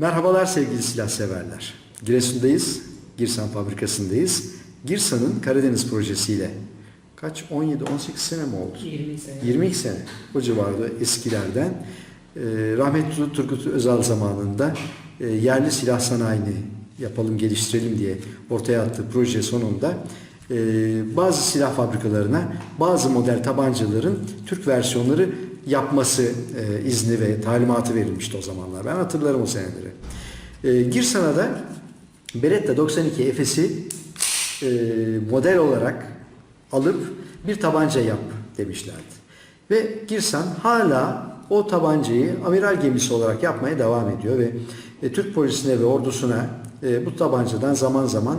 Merhabalar sevgili silah severler. Giresun'dayız. Girsan fabrikasındayız. Girsan'ın Karadeniz projesiyle kaç 17 18 sene mi oldu? 20 sene. 22 sene o civarda eskilerden e, rahmetli Turgut Özal zamanında e, yerli silah sanayini yapalım geliştirelim diye ortaya attığı proje sonunda e, bazı silah fabrikalarına bazı model tabancaların Türk versiyonları yapması e, izni ve talimatı verilmişti o zamanlar. Ben hatırlarım o seneleri. E, Girsan'a da Beretta 92 Efes'i e, model olarak alıp bir tabanca yap demişlerdi. Ve Girsan hala o tabancayı amiral gemisi olarak yapmaya devam ediyor ve e, Türk polisine ve ordusuna e, bu tabancadan zaman zaman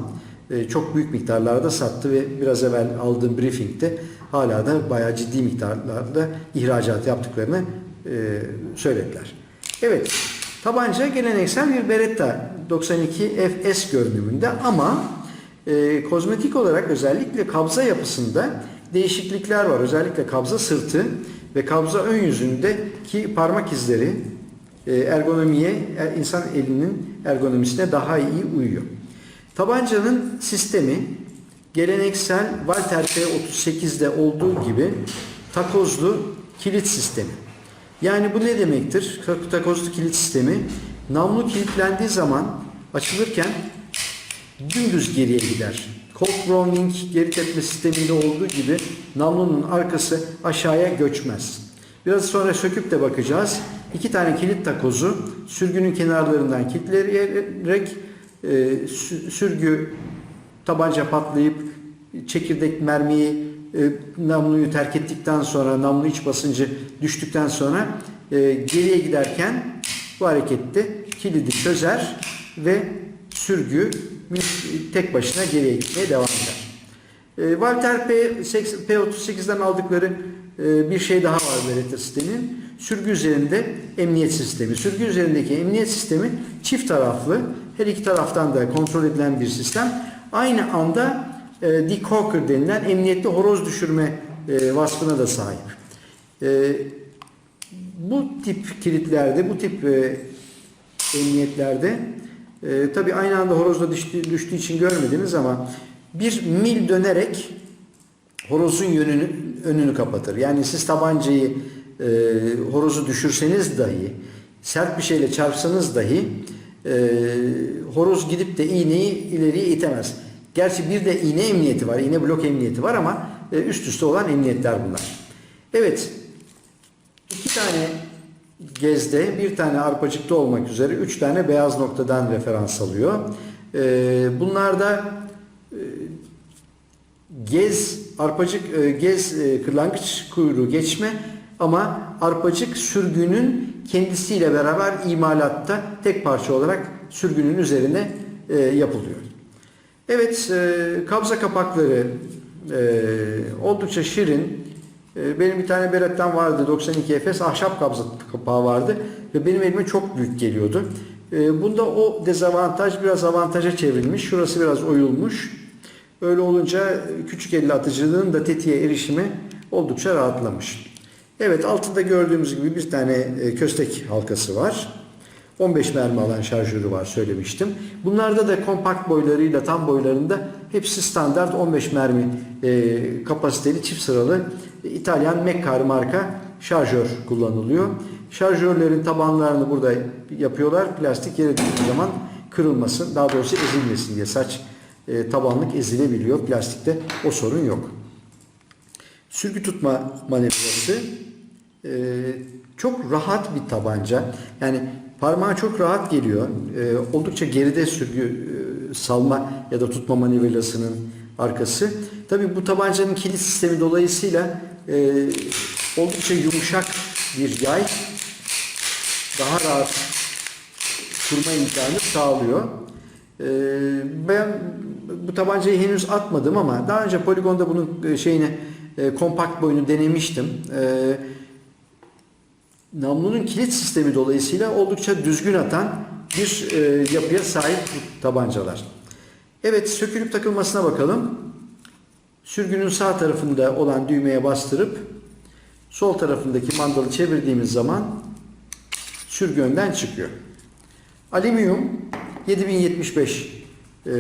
e, çok büyük miktarlarda sattı ve biraz evvel aldığım briefingde hala da bayağı ciddi miktarlarda ihracat yaptıklarını e, söylediler. Evet, tabanca geleneksel bir Beretta 92 FS görünümünde ama e, kozmetik olarak özellikle kabza yapısında değişiklikler var. Özellikle kabza sırtı ve kabza ön yüzündeki parmak izleri e, ergonomiye, e, insan elinin ergonomisine daha iyi uyuyor. Tabancanın sistemi geleneksel Walter P38'de olduğu gibi takozlu kilit sistemi. Yani bu ne demektir? Takozlu kilit sistemi namlu kilitlendiği zaman açılırken dümdüz geriye gider. Colt Browning geri tepme sisteminde olduğu gibi namlunun arkası aşağıya göçmez. Biraz sonra söküp de bakacağız. İki tane kilit takozu sürgünün kenarlarından kilitleyerek e, sü- sürgü tabanca patlayıp çekirdek mermiyi e, namluyu terk ettikten sonra namlu iç basıncı düştükten sonra e, geriye giderken bu harekette kilidi çözer ve sürgü tek başına geriye gitmeye devam eder. E, Walter P, P38'den aldıkları e, bir şey daha var Beretta sistemin. Sürgü üzerinde emniyet sistemi. Sürgü üzerindeki emniyet sistemi çift taraflı. Her iki taraftan da kontrol edilen bir sistem. Aynı anda e, decocker denilen emniyetli horoz düşürme e, vasfına da sahip. E, bu tip kilitlerde, bu tip e, emniyetlerde e, tabi aynı anda horozla düştüğü, düştüğü için görmediniz ama bir mil dönerek horozun yönünü önünü kapatır. Yani siz tabancayı e, horozu düşürseniz dahi sert bir şeyle çarpsanız dahi e, horoz gidip de iğneyi ileriye itemez. Gerçi bir de iğne emniyeti var. iğne blok emniyeti var ama e, üst üste olan emniyetler bunlar. Evet. iki tane gezde, bir tane arpacıkta olmak üzere üç tane beyaz noktadan referans alıyor. E, bunlarda e, gez, arpacık, e, gez, e, kırlangıç kuyruğu geçme ama arpacık sürgünün kendisiyle beraber imalatta tek parça olarak sürgünün üzerine e, yapılıyor. Evet, e, kabza kapakları e, oldukça şirin. E, benim bir tane Beret'ten vardı 92 Efes ahşap kabza kapağı vardı ve benim elime çok büyük geliyordu. E, bunda o dezavantaj biraz avantaja çevrilmiş. Şurası biraz oyulmuş. Öyle olunca küçük elle atıcılığın da tetiğe erişimi oldukça rahatlamış. Evet altında gördüğümüz gibi bir tane e, köstek halkası var. 15 mermi alan şarjörü var söylemiştim. Bunlarda da kompakt boylarıyla tam boylarında hepsi standart 15 mermi e, kapasiteli çift sıralı İtalyan Mekkar marka şarjör kullanılıyor. Şarjörlerin tabanlarını burada yapıyorlar. Plastik yere düştüğü zaman kırılmasın, daha doğrusu ezilmesin diye saç e, tabanlık ezilebiliyor. Plastikte o sorun yok. Sürgü tutma manevrası e, çok rahat bir tabanca. Yani parmağa çok rahat geliyor. E, oldukça geride sürgü e, salma ya da tutma manevralasının arkası. Tabi bu tabancanın kilit sistemi dolayısıyla e, oldukça yumuşak bir yay daha rahat kurma imkanı sağlıyor. Ee, ben bu tabancayı henüz atmadım ama daha önce poligonda bunun şeyini e, kompakt boyunu denemiştim. Ee, namlunun kilit sistemi dolayısıyla oldukça düzgün atan bir e, yapıya sahip tabancalar. Evet sökülüp takılmasına bakalım. Sürgünün sağ tarafında olan düğmeye bastırıp sol tarafındaki mandalı çevirdiğimiz zaman sürgü önden çıkıyor. Alüminyum 7075 e,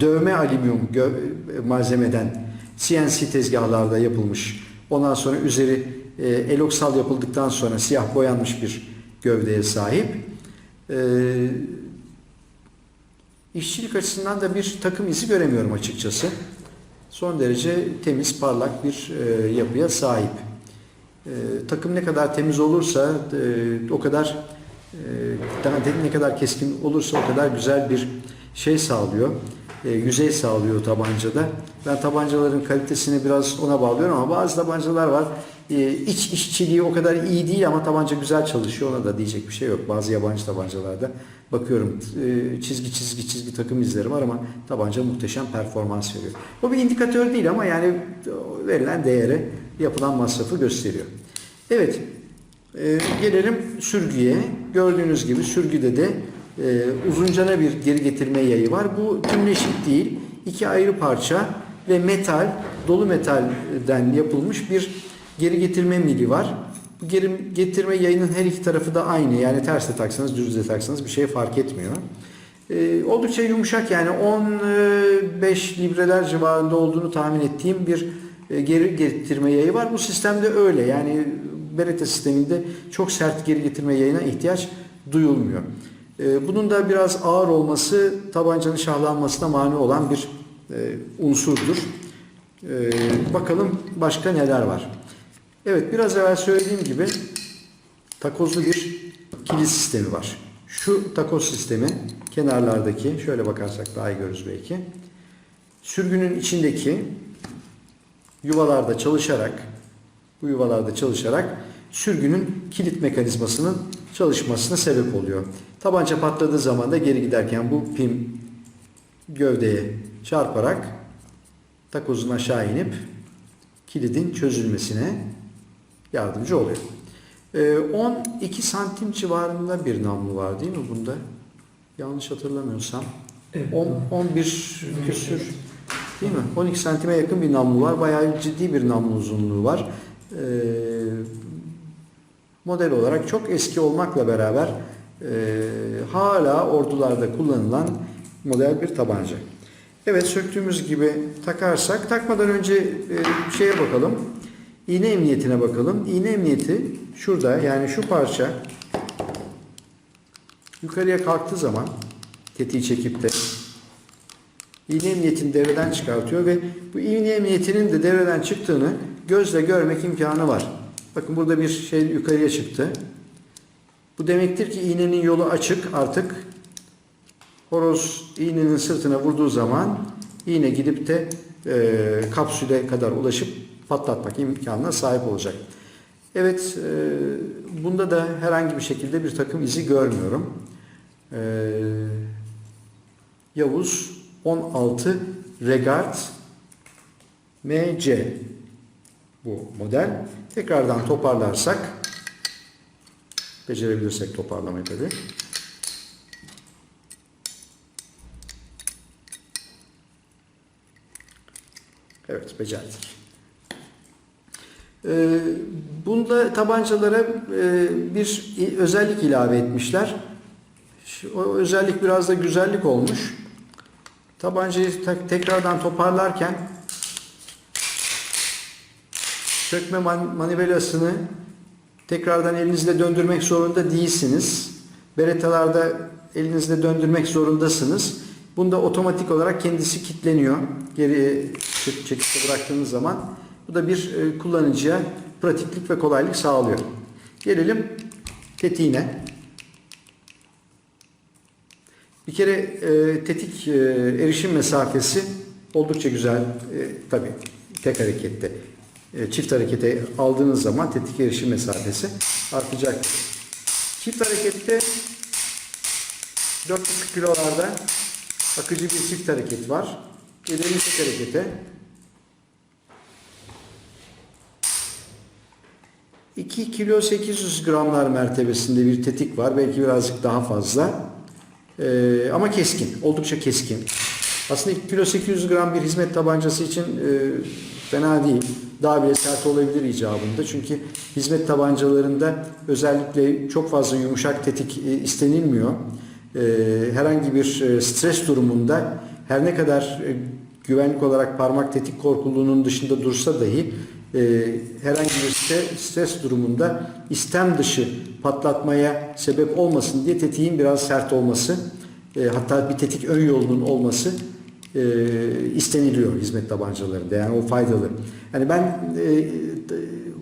dövme alüminyum gö- malzemeden CNC tezgahlarda yapılmış. Ondan sonra üzeri e, eloksal yapıldıktan sonra siyah boyanmış bir gövdeye sahip. E, işçilik açısından da bir takım izi göremiyorum açıkçası. Son derece temiz, parlak bir e, yapıya sahip. E, takım ne kadar temiz olursa e, o kadar e, ne kadar keskin olursa o kadar güzel bir şey sağlıyor. E, yüzey sağlıyor tabancada. Ben tabancaların kalitesini biraz ona bağlıyorum ama bazı tabancalar var. E, iç işçiliği o kadar iyi değil ama tabanca güzel çalışıyor. Ona da diyecek bir şey yok. Bazı yabancı tabancalarda bakıyorum e, çizgi çizgi çizgi takım izleri var ama tabanca muhteşem performans veriyor. Bu bir indikatör değil ama yani verilen değere yapılan masrafı gösteriyor. Evet, e, gelelim sürgüye. Gördüğünüz gibi sürgüde de uzuncana bir geri getirme yayı var. Bu tümleşik değil, iki ayrı parça ve metal, dolu metalden yapılmış bir geri getirme mili var. Bu geri getirme yayının her iki tarafı da aynı. Yani ters de taksanız, düz de taksanız bir şey fark etmiyor. E, oldukça yumuşak yani 15 libreler civarında olduğunu tahmin ettiğim bir e, geri getirme yayı var. Bu sistemde öyle. Yani Beretta sisteminde çok sert geri getirme yayına ihtiyaç duyulmuyor. E, Bunun da biraz ağır olması tabancanın şahlanmasına mani olan bir e, unsurdur. E, Bakalım başka neler var. Evet biraz evvel söylediğim gibi takozlu bir kilit sistemi var. Şu takoz sistemi kenarlardaki şöyle bakarsak daha iyi görürüz belki. Sürgünün içindeki yuvalarda çalışarak bu yuvalarda çalışarak sürgünün kilit mekanizmasının çalışmasına sebep oluyor. Tabanca patladığı zaman da geri giderken bu pim gövdeye çarparak takozun aşağı inip kilidin çözülmesine yardımcı oluyor. Ee, 12 santim civarında bir namlu var değil mi bunda? Yanlış hatırlamıyorsam. Evet. 10, 11 küsür değil mi? 12 santime yakın bir namlu var. Bayağı ciddi bir namlu uzunluğu var. Ee, model olarak çok eski olmakla beraber e, hala ordularda kullanılan model bir tabanca. Evet söktüğümüz gibi takarsak takmadan önce e, şeye bakalım. İğne emniyetine bakalım. İğne emniyeti şurada yani şu parça yukarıya kalktığı zaman tetiği çekip de iğne emniyetini devreden çıkartıyor ve bu iğne emniyetinin de devreden çıktığını gözle görmek imkanı var. Bakın burada bir şey yukarıya çıktı. Bu demektir ki iğnenin yolu açık artık. Horoz iğnenin sırtına vurduğu zaman iğne gidip de e, kapsüle kadar ulaşıp patlatmak imkanına sahip olacak. Evet, e, bunda da herhangi bir şekilde bir takım izi görmüyorum. E, Yavuz 16 Regard MC bu model. Tekrardan toparlarsak, becerebilirsek toparlamayı tabii. Evet, becerdik. Ee, bunda tabancalara e, bir özellik ilave etmişler. O özellik biraz da güzellik olmuş. Tabancayı tekrardan toparlarken sökme man- manivelasını tekrardan elinizle döndürmek zorunda değilsiniz. Berettalarda elinizle döndürmek zorundasınız. Bunda otomatik olarak kendisi kilitleniyor. Geriye çek- çekip de bıraktığınız zaman. Bu da bir e, kullanıcıya pratiklik ve kolaylık sağlıyor. Gelelim tetiğine. Bir kere e, tetik e, erişim mesafesi oldukça güzel. E, tabii tek harekette. E, çift harekete aldığınız zaman tetik erişim mesafesi artacak. Çift harekette 4,5 kilolarda akıcı bir çift hareket var. Gelelim tek harekete. 2 kilo 800 gramlar mertebesinde bir tetik var. Belki birazcık daha fazla. Ee, ama keskin. Oldukça keskin. Aslında 2 kilo 800 gram bir hizmet tabancası için e, Fena değil. Daha bile sert olabilir icabında. Çünkü hizmet tabancalarında özellikle çok fazla yumuşak tetik e, istenilmiyor. E, herhangi bir e, stres durumunda her ne kadar güvenlik olarak parmak tetik korkuluğunun dışında dursa dahi herhangi bir stre- stres durumunda istem dışı patlatmaya sebep olmasın diye tetiğin biraz sert olması hatta bir tetik ön yolunun olması e, isteniliyor hizmet tabancalarında. Yani o faydalı. Yani ben e,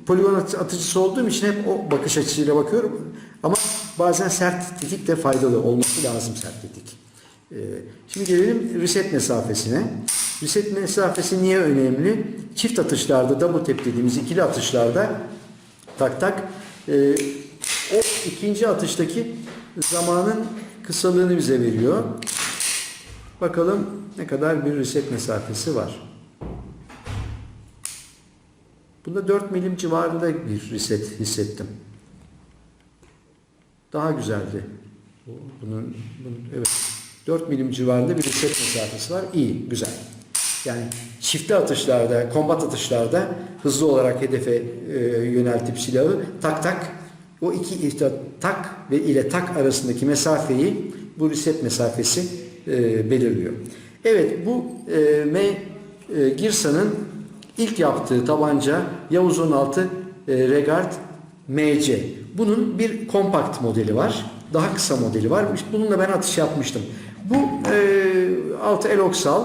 poligon at- atıcısı olduğum için hep o bakış açısıyla bakıyorum. Ama bazen sert tetik de faydalı olması lazım sert tetik. E, şimdi gelelim reset mesafesine. Reset mesafesi niye önemli? Çift atışlarda, double tap dediğimiz ikili atışlarda tak tak e, o ikinci atıştaki zamanın kısalığını bize veriyor. Bakalım ne kadar bir reset mesafesi var. Bunda 4 milim civarında bir reset hissettim. Daha güzeldi. Bunun, bunun evet 4 milim civarında bir reset mesafesi var. İyi, güzel. Yani çiftli atışlarda, kombat atışlarda hızlı olarak hedefe e, yöneltip silahı tak tak o iki tak ve ile tak arasındaki mesafeyi bu reset mesafesi e, belirliyor. Evet bu e, M e, Girsa'nın ilk yaptığı tabanca Yavuz 16 e, Regard MC. Bunun bir kompakt modeli var. Daha kısa modeli var. Bununla ben atış yapmıştım. Bu e, altı eloksal,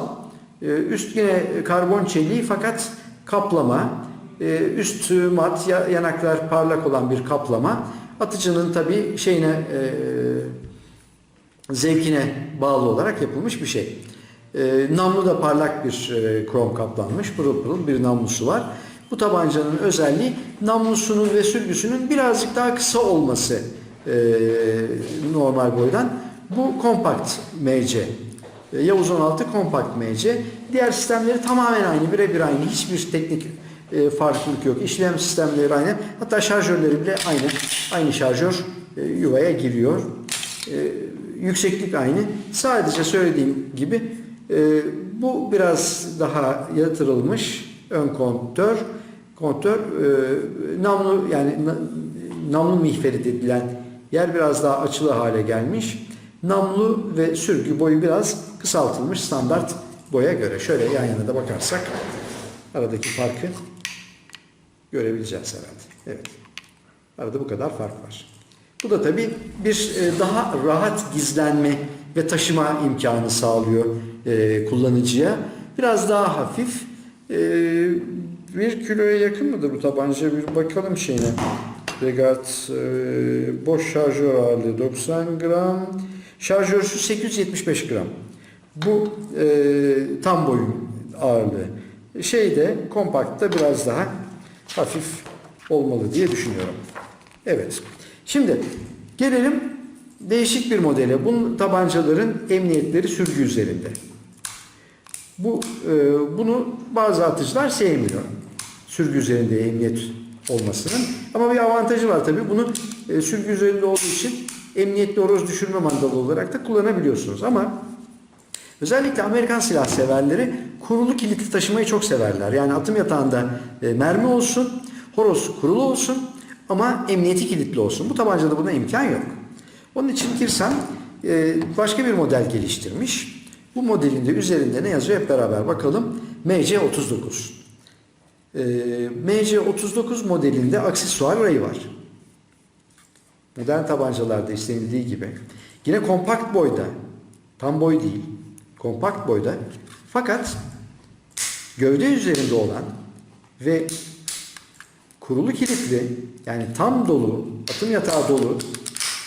e, üst yine karbon çeliği fakat kaplama, e, üst mat, ya- yanaklar parlak olan bir kaplama. Atıcının tabi şeyine e, zevkine bağlı olarak yapılmış bir şey. E, namlu da parlak bir e, krom kaplanmış, pırıl pırıl bir namlusu var. Bu tabancanın özelliği namlusunun ve sürgüsünün birazcık daha kısa olması e, normal boydan. Bu kompakt MC. E, Yavuz 16 kompakt MC. Diğer sistemleri tamamen aynı, birebir aynı. Hiçbir teknik e, farklılık yok. İşlem sistemleri aynı. Hatta şarjörleri bile aynı. Aynı şarjör e, yuvaya giriyor. E, yükseklik aynı. Sadece söylediğim gibi e, bu biraz daha yatırılmış ön kontör. Kontör e, namlu yani na- namlu mihveri dedilen yer biraz daha açılı hale gelmiş. Namlu ve sürgü boyu biraz kısaltılmış standart boya göre. Şöyle yan yana da bakarsak aradaki farkı görebileceğiz herhalde. Evet. Arada bu kadar fark var. Bu da tabii bir e, daha rahat gizlenme ve taşıma imkanı sağlıyor e, kullanıcıya. Biraz daha hafif. E, bir kiloya yakın mıdır bu tabanca? Bir bakalım şeyine. Regard boş şarjör ağırlığı 90 gram. Şarjörsüz 875 gram. Bu tam boyun ağırlığı. Şeyde kompaktta biraz daha hafif olmalı diye düşünüyorum. Evet. Şimdi gelelim değişik bir modele. Bu tabancaların emniyetleri sürgü üzerinde. Bu e, bunu bazı atıcılar sevmiyor. Sürgü üzerinde emniyet olmasının. Ama bir avantajı var tabii. Bunu e, sürgü üzerinde olduğu için emniyetli horoz düşürme mandalı olarak da kullanabiliyorsunuz. Ama Özellikle Amerikan silah severleri kurulu kilitli taşımayı çok severler. Yani atım yatağında e, mermi olsun, horoz kurulu olsun ama emniyeti kilitli olsun. Bu tabancada buna imkan yok. Onun için Kirsan e, başka bir model geliştirmiş. Bu modelin de üzerinde ne yazıyor hep beraber bakalım. MC39. E, MC39 modelinde aksesuar rayı var. Modern tabancalarda istenildiği gibi. Yine kompakt boyda, tam boy değil, kompakt boyda fakat gövde üzerinde olan ve kurulu kilitli yani tam dolu, atım yatağı dolu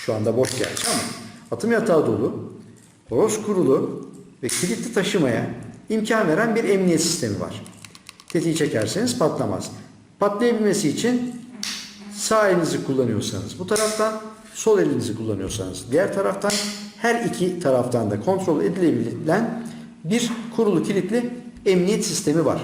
şu anda boş gerçi ama atım yatağı dolu, horoz kurulu ve kilitli taşımaya imkan veren bir emniyet sistemi var. Tetiği çekerseniz patlamaz. Patlayabilmesi için sağ elinizi kullanıyorsanız bu taraftan, sol elinizi kullanıyorsanız diğer taraftan her iki taraftan da kontrol edilebilen bir kurulu kilitli emniyet sistemi var.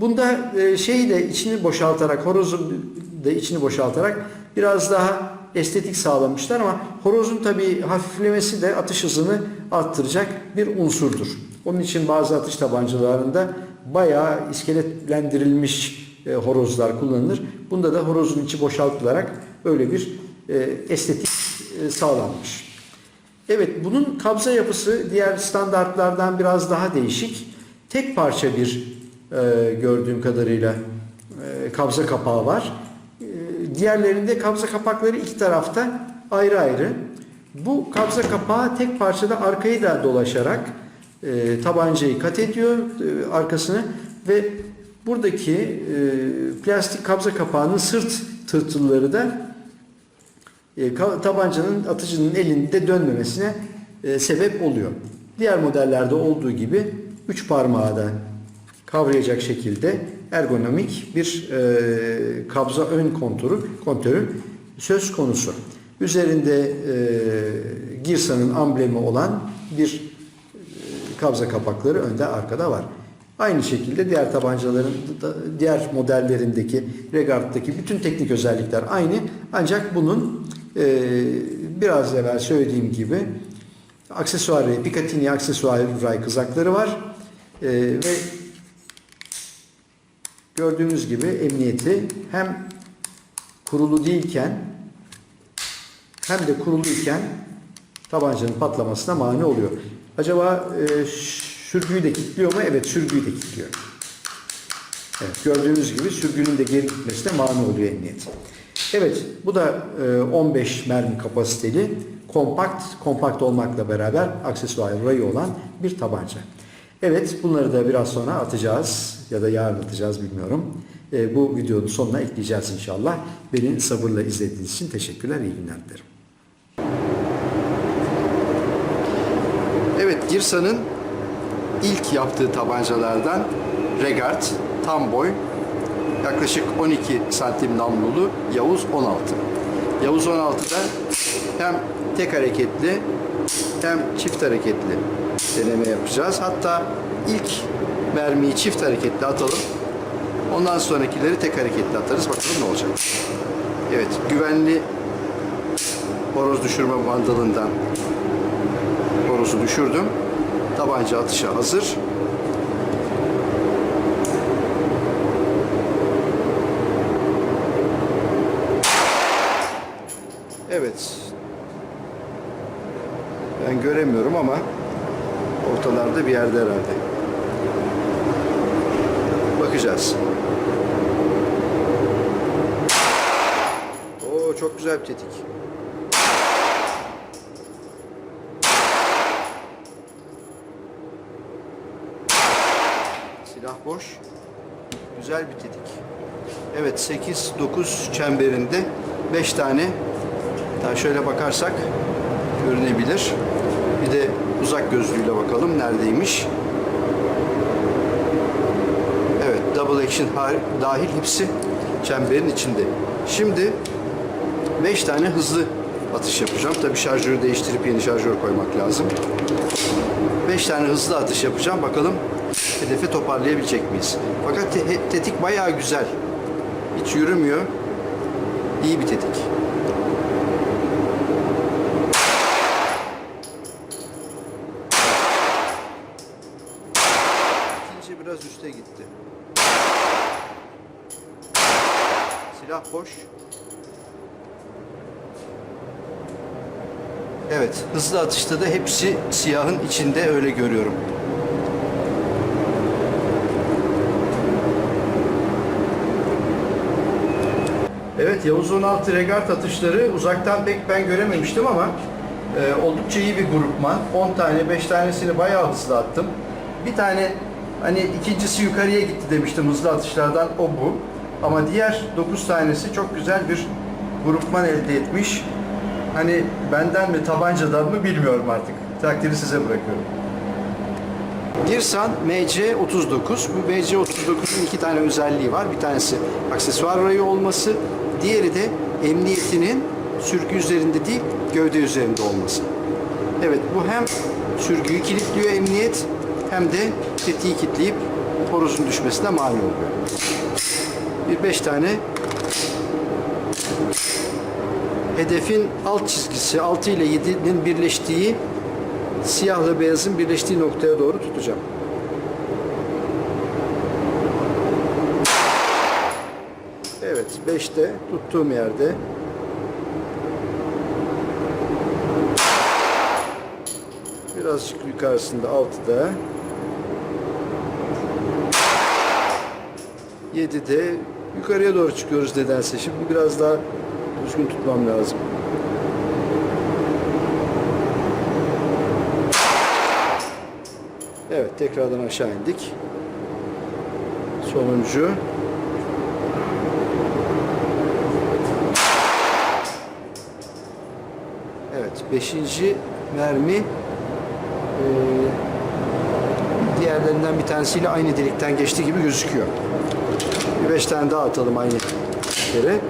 Bunda e, şeyi de içini boşaltarak, horozun da içini boşaltarak biraz daha estetik sağlamışlar ama horozun tabii hafiflemesi de atış hızını arttıracak bir unsurdur. Onun için bazı atış tabancalarında bayağı iskeletlendirilmiş e, horozlar kullanılır. Bunda da horozun içi boşaltılarak öyle bir e, estetik sağlanmış. Evet bunun kabza yapısı diğer standartlardan biraz daha değişik. Tek parça bir e, gördüğüm kadarıyla e, kabza kapağı var. E, diğerlerinde kabza kapakları iki tarafta ayrı ayrı. Bu kabza kapağı tek parçada arkayı da dolaşarak e, tabancayı kat ediyor e, arkasını ve buradaki e, plastik kabza kapağının sırt tırtılları da e, tabancanın atıcının elinde dönmemesine e, sebep oluyor. Diğer modellerde olduğu gibi üç parmağı da kavrayacak şekilde ergonomik bir e, kabza ön konturu kontörü söz konusu. Üzerinde e, Girsa'nın amblemi olan bir e, kabza kapakları önde arkada var. Aynı şekilde diğer tabancaların diğer modellerindeki Regard'daki bütün teknik özellikler aynı. Ancak bunun e, biraz evvel söylediğim gibi aksesuar Picatinny aksesuar ray kızakları var. E, ve gördüğünüz gibi emniyeti hem kurulu değilken hem de kuruluyken tabancanın patlamasına mani oluyor. Acaba e, sürgüyü de kilitliyor mu? Evet sürgüyü de kilitliyor. Evet, gördüğünüz gibi sürgünün de geri gitmesine mani oluyor emniyet. Evet bu da e, 15 mermi kapasiteli kompakt kompakt olmakla beraber aksesuar rayı olan bir tabanca. Evet bunları da biraz sonra atacağız ya da yarın atacağız bilmiyorum. E, bu videonun sonuna ekleyeceğiz inşallah. Beni sabırla izlediğiniz için teşekkürler, iyi günler dilerim. Evet, Girsa'nın ilk yaptığı tabancalardan Regard, tam boy, yaklaşık 12 santim namlulu Yavuz 16. Yavuz 16'da hem tek hareketli hem çift hareketli deneme yapacağız. Hatta ilk mermiyi çift hareketli atalım. Ondan sonrakileri tek hareketli atarız. Bakalım ne olacak. Evet, güvenli horoz düşürme bandalından horozu düşürdüm. Tabanca atışa hazır. Evet. Ben göremiyorum ama ortalarda bir yerde herhalde. Bakacağız. Oo çok güzel bir tetik. Silah boş. Güzel bir tetik. Evet 8-9 çemberinde 5 tane daha şöyle bakarsak görünebilir. Bir de uzak gözlüğüyle bakalım neredeymiş. Evet double action dahil hepsi çemberin içinde. Şimdi 5 tane hızlı atış yapacağım. Tabi şarjörü değiştirip yeni şarjör koymak lazım. 5 tane hızlı atış yapacağım. Bakalım hedefi toparlayabilecek miyiz? Fakat te- tetik bayağı güzel. Hiç yürümüyor. İyi bir tetik. İkinci biraz üste gitti. Silah boş. Evet, hızlı atışta da hepsi siyahın içinde öyle görüyorum. Evet, Yavuz 16 Regard atışları uzaktan pek ben görememiştim ama e, oldukça iyi bir grupman. 10 tane, 5 tanesini bayağı hızlı attım. Bir tane hani ikincisi yukarıya gitti demiştim hızlı atışlardan o bu. Ama diğer 9 tanesi çok güzel bir grupman elde etmiş. Hani benden mi tabancadan mı bilmiyorum artık. Takdiri size bırakıyorum. Girsan MC39. Bu MC39'un iki tane özelliği var. Bir tanesi aksesuar rayı olması. Diğeri de emniyetinin sürgü üzerinde değil gövde üzerinde olması. Evet bu hem sürgüyü kilitliyor emniyet hem de tetiği kitleyip horozun düşmesine mani oluyor. Bir beş tane hedefin alt çizgisi 6 ile 7'nin birleştiği siyahla beyazın birleştiği noktaya doğru tutacağım. Evet 5'te tuttuğum yerde birazcık yukarısında 6'da 7'de yukarıya doğru çıkıyoruz nedense. Şimdi biraz daha düzgün tutmam lazım. Evet tekrardan aşağı indik. Sonuncu. Evet beşinci mermi diğerlerinden bir tanesiyle aynı delikten geçtiği gibi gözüküyor. Bir beş tane daha atalım aynı yere.